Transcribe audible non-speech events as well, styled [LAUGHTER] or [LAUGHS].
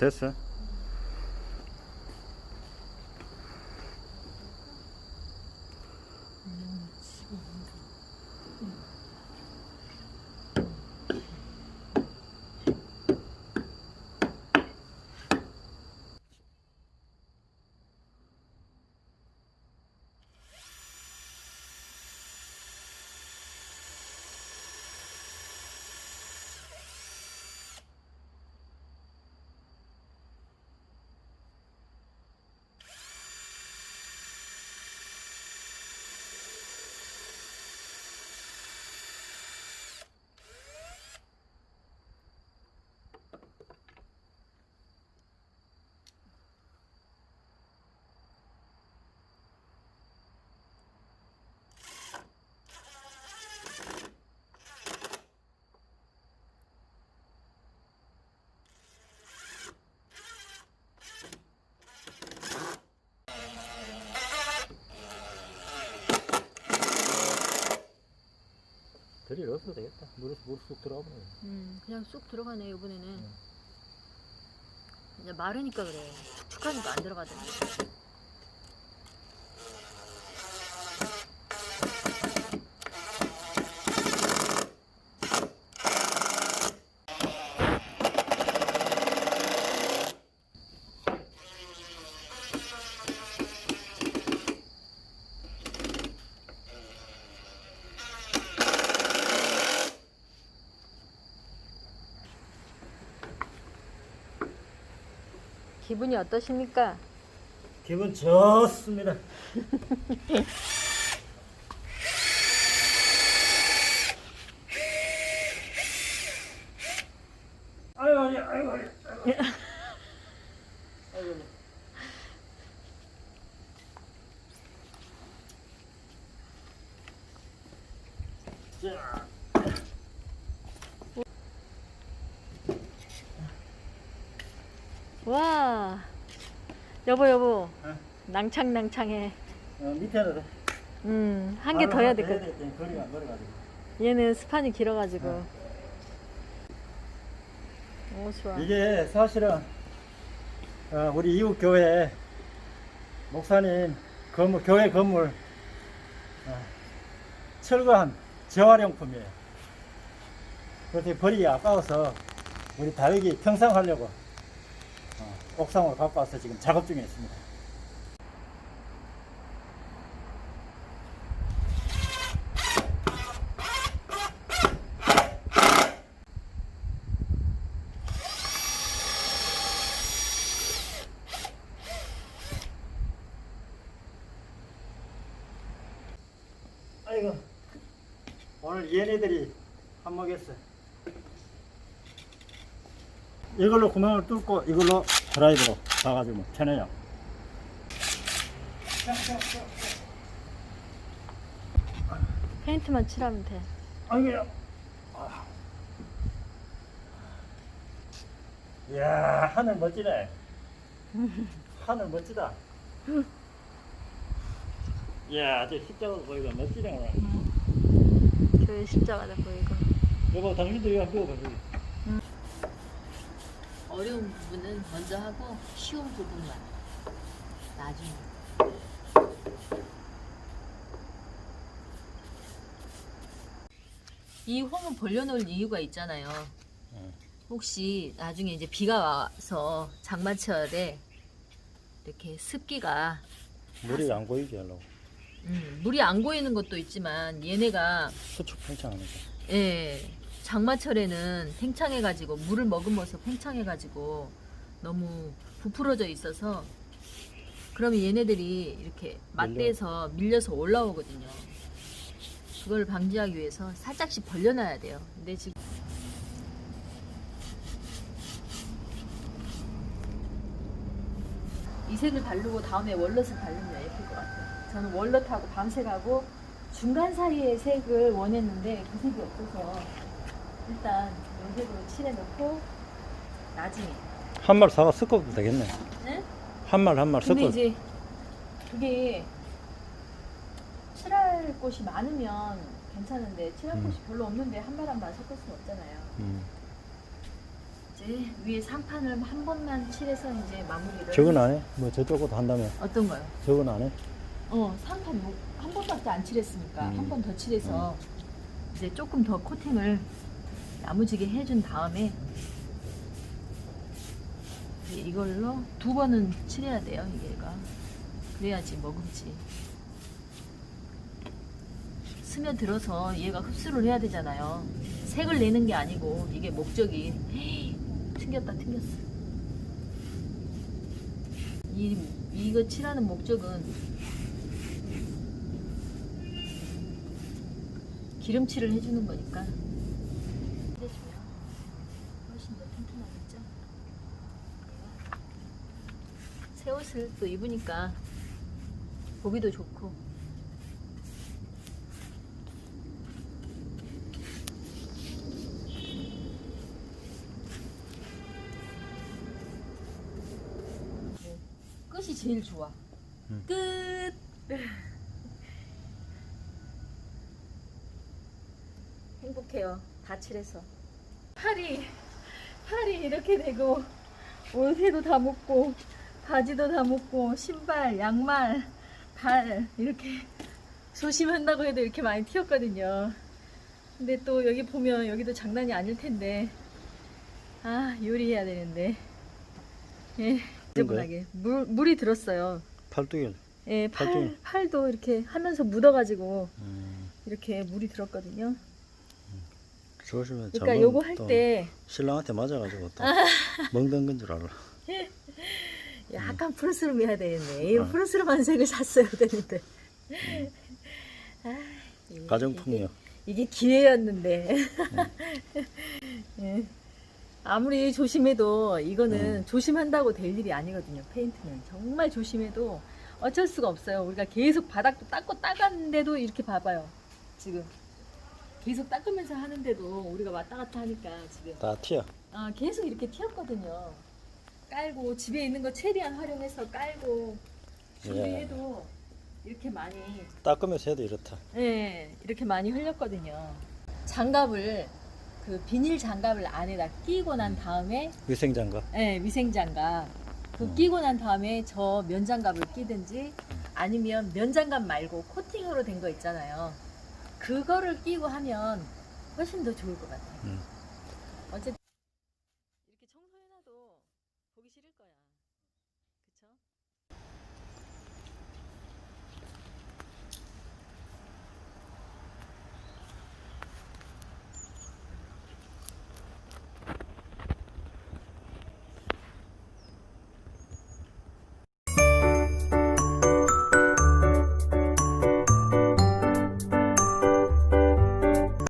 Tessa. 들이 넣어도 되겠다. 물에 물쑥 들어가 버려. 음, 그냥 쑥 들어가네 이번에는. 이제 마르니까 그래. 축축하니까 안 들어가잖아. 기분이 어떠십니까? 기분 좋습니다. [LAUGHS] 아유 아니 아유. 아유. 자, 와, 여보 여보, 어? 낭창 낭창해. 어, 밑에는 음, 한 개 더 해야 될것 같아. 거리가 안 걸어가지고. 얘는 스판이 길어가지고. 어. 오 좋아. 이게 사실은 어, 우리 이웃 교회 목사님 건물 교회 건물 어, 철거한 재활용품이에요. 그렇게 버리기 아까워서 우리 다육이 평상하려고 어, 옥상으로 갖고 와서 지금 작업 중에 있습니다. 아이고 오늘 얘네들이 밥 먹였어. 이걸로 구멍을 뚫고 이걸로 드라이브로 가가지고 쳐내요. 페인트만 칠하면 돼. 아이고야. 아. 이야 하늘 멋지네. [LAUGHS] 하늘 멋지다. 이야 저 십자가 보이고 멋지네 오늘. 교회 십자가다 보이고. 여보 당신도 이거 한번 배워봐. 어려운 부분은 먼저 하고 쉬운 부분만 나중에. 이 홈은 벌려놓을 이유가 있잖아요. 응. 혹시 나중에 이제 비가 와서 장마철에 이렇게 습기가 물이 안 고이게 하려고. 음, 물이 안 고이는 것도 있지만 얘네가 수축 팽창하니까. 예, 장마철에는 팽창해가지고 물을 머금어서 팽창해가지고 너무 부풀어져 있어서 그러면 얘네들이 이렇게 맞대서 밀려서 올라오거든요. 그걸 방지하기 위해서 살짝씩 벌려놔야 돼요. 근데 지금 이 색을 바르고 다음에 월넛을 바르면 예쁠 것 같아요. 저는 월넛하고 밤색하고 중간 사이의 색을 원했는데 그 색이 없어서 일단 이 색으로 칠해놓고 나중에 한 말 사가 섞어도 되겠네. 네? 한 말 한 말 근데 섞어. 이제 그게 칠할 곳이 많으면 괜찮은데 칠할 음. 곳이 별로 없는데 한말한말 섞을 수는 없잖아요. 음. 이제 위에 상판을 한 번만 칠해서 이제 마무리를. 저건 안 해? 뭐 저쪽 것도 한다며 어떤 거요? 저건 안 해? 어, 상판 뭐, 한 번밖에 안 칠했으니까 음. 한 번 더 칠해서 이제 조금 더 코팅을 야무지게 해준 다음에 이걸로 두 번은 칠해야 돼요, 얘가. 그래야지 먹음지. 스며들어서 얘가 흡수를 해야 되잖아요. 색을 내는 게 아니고 이게 목적이 헤이, [GASPS] 튕겼다 튕겼어. 이 이거 칠하는 목적은 기름칠을 해주는 거니까 해주면 훨씬 더 튼튼하겠죠. 새 옷을 또 입으니까 보기도 좋고 네, 끝이 제일 좋아. 음. 끝. [LAUGHS] 행복해요. 다 칠해서. 팔이 팔이 이렇게 되고 옷에도 다 묻고 바지도 다 묻고 신발, 양말, 발 이렇게 조심한다고 해도 이렇게 많이 튀었거든요. 근데 또 여기 보면 여기도 장난이 아닐 텐데. 아 요리해야 되는데. 예 지저분하게 물 물이 들었어요. 팔뚝이 예, 팔. 팔도 이렇게 하면서 묻어가지고 음, 이렇게 물이 들었거든요. 조심해 그러니까 요거 할또때 신랑한테 맞아가지고 또 멍든 건줄 알아 약간 푸르스름 해야 되겠네. 이 어. 푸르스름한 색을 샀어야 되는데. 아, 이게- 가정폭력 이게, 이게 기회였는데. [LAUGHS] 예. 아무리 조심해도 이거는 조심한다고 될 일이 아니거든요. 페인트는 정말 조심해도 어쩔 수가 없어요. 우리가 계속 바닥도 닦고 닦았는데도 이렇게 봐봐요. 지금 계속 닦으면서 하는데도 우리가 왔다 갔다 하니까 지금 다 튀어 아, 계속 이렇게 튀었거든요. 깔고 집에 있는 거 최대한 활용해서 깔고 준비해도 이렇게 많이 닦으면서 해도 이렇다 예, 이렇게 많이 흘렸거든요. 장갑을 그 비닐 장갑을 안에다 끼고 난 다음에 위생장갑 예, 위생 장갑 그 음. 끼고 난 다음에 저 면장갑을 끼든지 아니면 면장갑 말고 코팅으로 된 거 있잖아요. 그거를 끼고 하면 훨씬 더 좋을 것 같아요. 음. 어쨌든